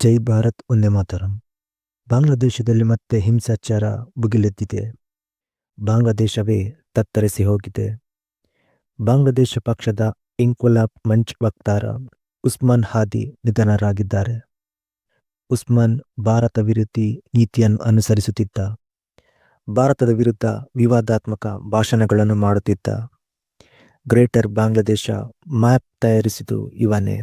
ಜೈ ಭಾರತ್ ಒಂದೇ ಮಾತರಂ. ಬಾಂಗ್ಲಾದೇಶದಲ್ಲಿ ಮತ್ತೆ ಹಿಂಸಾಚಾರ ಭುಗಿಲೆದ್ದಿದೆ ಬಾಂಗ್ಲಾದೇಶವೇ ತತ್ತರಿಸಿ ಹೋಗಿದೆ. ಬಾಂಗ್ಲಾದೇಶ ಪಕ್ಷದ ಇಂಕ್ವಲಾಬ್ ಮಂಚ್ ವಕ್ತಾರ ಉಸ್ಮಾನ್ ಹಾದಿ ನಿಧನರಾಗಿದ್ದಾರೆ. ಉಸ್ಮಾನ್ ಭಾರತ ವಿರೋಧಿ ನೀತಿಯನ್ನು ಅನುಸರಿಸುತ್ತಿದ್ದ. ಭಾರತದ ವಿರುದ್ಧ ವಿವಾದಾತ್ಮಕ ಭಾಷಣಗಳನ್ನು ಮಾಡುತ್ತಿದ್ದ. ಗ್ರೇಟರ್ ಬಾಂಗ್ಲಾದೇಶ ಮ್ಯಾಪ್ ತಯಾರಿಸಿದು ಇವನೇ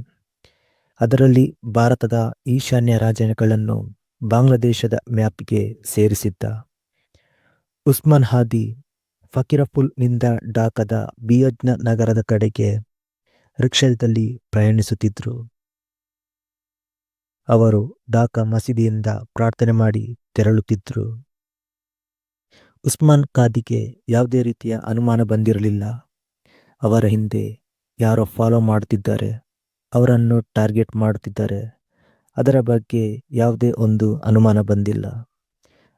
ಅದರಲ್ಲಿ ಭಾರತದ ಈಶಾನ್ಯ ರಾಜ್ಯಗಳನ್ನು ಬಾಂಗ್ಲಾದೇಶದ ಮ್ಯಾಪ್ಗೆ ಸೇರಿಸಿದ್ದ. ಉಸ್ಮಾನ್ ಹಾದಿ ಫಕೀರಫುಲ್ನಿಂದ ಡಾಕದ ಬಿಯಜ್ನ ನಗರದ ಕಡೆಗೆ ರಿಕ್ಷಾದಲ್ಲಿ ಪ್ರಯಾಣಿಸುತ್ತಿದ್ದರು ಅವರು ಡಾಕ ಮಸೀದಿಯಿಂದ ಪ್ರಾರ್ಥನೆ ಮಾಡಿ ತೆರಳುತ್ತಿದ್ದರು ಉಸ್ಮಾನ್ ಖಾದಿಗೆ ಯಾವುದೇ ರೀತಿಯ ಅನುಮಾನ ಬಂದಿರಲಿಲ್ಲ. ಅವರ ಹಿಂದೆ ಯಾರೋ ಫಾಲೋ ಮಾಡುತ್ತಿದ್ದಾರೆ. ಅವರನ್ನು ಟಾರ್ಗೆಟ್ ಮಾಡುತ್ತಿದ್ದಾರೆ. ಅದರ ಬಗ್ಗೆ ಯಾವುದೇ ಒಂದು ಅನುಮಾನ ಬಂದಿಲ್ಲ.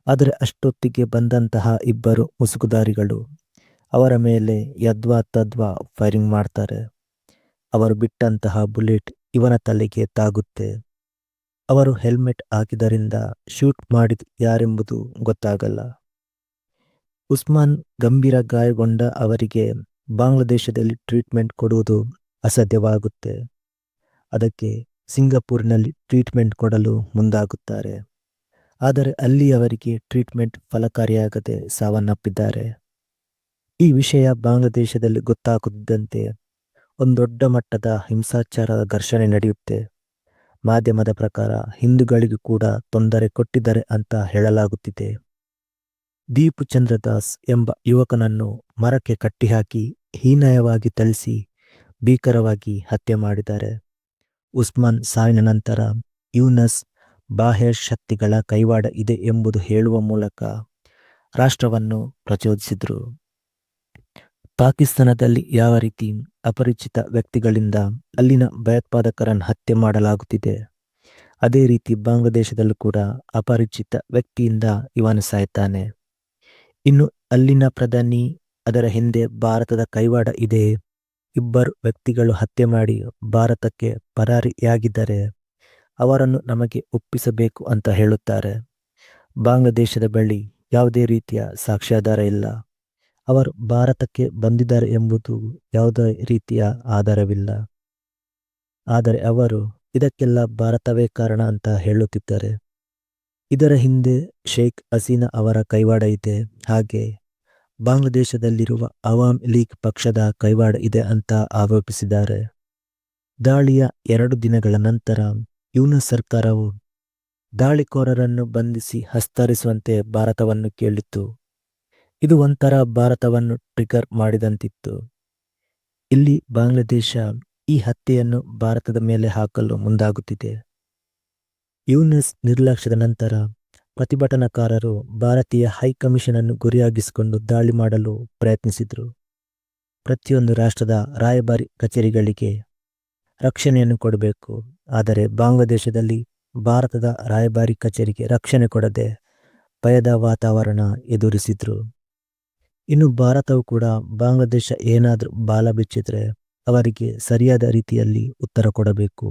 ಆದರೆ ಅಷ್ಟೊತ್ತಿಗೆ ಬಂದಂತಹ ಇಬ್ಬರು ಮುಸುಕುದಾರಿಗಳು ಅವರ ಮೇಲೆ ಯದ್ವಾ ತದ್ವಾ ಫೈರಿಂಗ್ ಮಾಡ್ತಾರೆ. ಅವರು ಬಿಟ್ಟಂತಹ ಬುಲೆಟ್ ಇವನ ತಲೆಗೆ ತಾಗುತ್ತೆ. ಅವರು ಹೆಲ್ಮೆಟ್ ಹಾಕಿದರಿಂದ ಶೂಟ್ ಮಾಡಿದ ಯಾರೆಂಬುದು ಗೊತ್ತಾಗಲ್ಲ. ಉಸ್ಮಾನ್ ಗಂಭೀರ ಗಾಯಗೊಂಡ ಅವರಿಗೆ ಬಾಂಗ್ಲಾದೇಶದಲ್ಲಿ ಟ್ರೀಟ್ಮೆಂಟ್ ಕೊಡುವುದು ಅಸಾಧ್ಯವಾಗುತ್ತೆ. ಅದಕ್ಕೆ ಸಿಂಗಪೂರಿನಲ್ಲಿ ಟ್ರೀಟ್ಮೆಂಟ್ ಕೊಡಲು ಮುಂದಾಗುತ್ತಾರೆ. ಆದರೆ ಅಲ್ಲಿ ಅವರಿಗೆ ಟ್ರೀಟ್ಮೆಂಟ್ ಫಲಕಾರಿಯಾಗದೆ ಸಾವನ್ನಪ್ಪಿದ್ದಾರೆ. ಈ ವಿಷಯ ಬಾಂಗ್ಲಾದೇಶದಲ್ಲಿ ಗೊತ್ತಾಗುತ್ತಿದ್ದಂತೆ ಒಂದು ದೊಡ್ಡ ಮಟ್ಟದ ಹಿಂಸಾಚಾರದ ಘರ್ಷಣೆ ನಡೆಯುತ್ತೆ. ಮಾಧ್ಯಮದ ಪ್ರಕಾರ ಹಿಂದೂಗಳಿಗೂ ಕೂಡ ತೊಂದರೆ ಕೊಟ್ಟಿದ್ದಾರೆ ಅಂತ ಹೇಳಲಾಗುತ್ತಿದೆ. ದೀಪು ಚಂದ್ರದಾಸ್ ಎಂಬ ಯುವಕನನ್ನು ಮರಕ್ಕೆ ಕಟ್ಟಿಹಾಕಿ ಹೀನಾಯವಾಗಿ ಥಳಿಸಿ ಭೀಕರವಾಗಿ ಹತ್ಯೆ ಮಾಡಿದ್ದಾರೆ. ಉಸ್ಮಾನ್ ಸಾವಿನ ನಂತರ ಯೂನಸ್ ಬಾಹ್ಯ ಶಕ್ತಿಗಳ ಕೈವಾಡ ಇದೆ ಎಂಬುದು ಹೇಳುವ ಮೂಲಕ ರಾಷ್ಟ್ರವನ್ನು ಪ್ರಚೋದಿಸಿದರು. ಪಾಕಿಸ್ತಾನದಲ್ಲಿ ಯಾವ ರೀತಿ ಅಪರಿಚಿತ ವ್ಯಕ್ತಿಗಳಿಂದ ಅಲ್ಲಿನ ಭಯೋತ್ಪಾದಕರನ್ನು ಹತ್ಯೆ ಮಾಡಲಾಗುತ್ತಿದೆ, ಅದೇ ರೀತಿ ಬಾಂಗ್ಲಾದೇಶದಲ್ಲೂ ಕೂಡ ಅಪರಿಚಿತ ವ್ಯಕ್ತಿಯಿಂದ ಇವನು ಸಾಯ್ತಾನೆ ಇನ್ನು ಅಲ್ಲಿನ ಪ್ರಧಾನಿ ಅದರ ಹಿಂದೆ ಭಾರತದ ಕೈವಾಡ ಇದೆ. ಇಬ್ಬರು ವ್ಯಕ್ತಿಗಳು ಹತ್ಯೆ ಮಾಡಿ ಭಾರತಕ್ಕೆ ಪರಾರಿಯಾಗಿದ್ದರೆ ಅವರನ್ನು ನಮಗೆ ಒಪ್ಪಿಸಬೇಕು ಅಂತ ಹೇಳುತ್ತಾರೆ. ಬಾಂಗ್ಲಾದೇಶದ ಬಳಿ ಯಾವುದೇ ರೀತಿಯ ಸಾಕ್ಷ್ಯಾಧಾರ ಇಲ್ಲ. ಅವರು ಭಾರತಕ್ಕೆ ಬಂದಿದ್ದಾರೆ ಎಂಬುದು ಯಾವುದೇ ರೀತಿಯ ಆಧಾರವಿಲ್ಲ. ಆದರೆ ಅವರು ಇದಕ್ಕೆಲ್ಲ ಭಾರತವೇ ಕಾರಣ ಅಂತ ಹೇಳುತ್ತಿದ್ದಾರೆ. ಇದರ ಹಿಂದೆ ಶೇಖ್ ಹಸೀನಾ ಅವರ ಕೈವಾಡ ಇದೆ. ಹಾಗೆ ಬಾಂಗ್ಲಾದೇಶದಲ್ಲಿರುವ ಅವಾಮ್ ಲೀಗ್ ಪಕ್ಷದ ಕೈವಾಡ ಇದೆ ಅಂತ ಆರೋಪಿಸಿದ್ದಾರೆ. ದಾಳಿಯ ಎರಡು ದಿನಗಳ ನಂತರ ಯೂನಸ್ ಸರ್ಕಾರವು ದಾಳಿಕೋರರನ್ನು ಬಂಧಿಸಿ ಹಸ್ತರಿಸುವಂತೆ ಭಾರತವನ್ನು ಕೇಳಿತ್ತು. ಇದು ಒಂಥರ ಭಾರತವನ್ನು ಟ್ರಿಗರ್ ಮಾಡಿದಂತಿತ್ತು. ಇಲ್ಲಿ ಬಾಂಗ್ಲಾದೇಶ ಈ ಹತ್ಯೆಯನ್ನು ಭಾರತದ ಮೇಲೆ ಹಾಕಲು ಮುಂದಾಗುತ್ತಿದೆ. ಯೂನಸ್ ನಿರ್ಲಕ್ಷ್ಯದ ನಂತರ ಪ್ರತಿಭಟನಾಕಾರರು ಭಾರತೀಯ ಹೈಕಮಿಷನ್ ಅನ್ನು ಗುರಿಯಾಗಿಸಿಕೊಂಡು ದಾಳಿ ಮಾಡಲು ಪ್ರಯತ್ನಿಸಿದರು. ಪ್ರತಿಯೊಂದು ರಾಷ್ಟ್ರದ ರಾಯಭಾರಿ ಕಚೇರಿಗಳಿಗೆ ರಕ್ಷಣೆಯನ್ನು ಕೊಡಬೇಕು. ಆದರೆ ಬಾಂಗ್ಲಾದೇಶದಲ್ಲಿ ಭಾರತದ ರಾಯಭಾರಿ ಕಚೇರಿಗೆ ರಕ್ಷಣೆ ಕೊಡದೆ ಭಯದ ವಾತಾವರಣ ಎದುರಿಸಿದ್ರು. ಇನ್ನು ಭಾರತವು ಕೂಡ ಬಾಂಗ್ಲಾದೇಶ ಏನಾದರೂ ಬಾಲ ಬಿಚ್ಚಿದ್ರೆ ಅವರಿಗೆ ಸರಿಯಾದ ರೀತಿಯಲ್ಲಿ ಉತ್ತರ ಕೊಡಬೇಕು.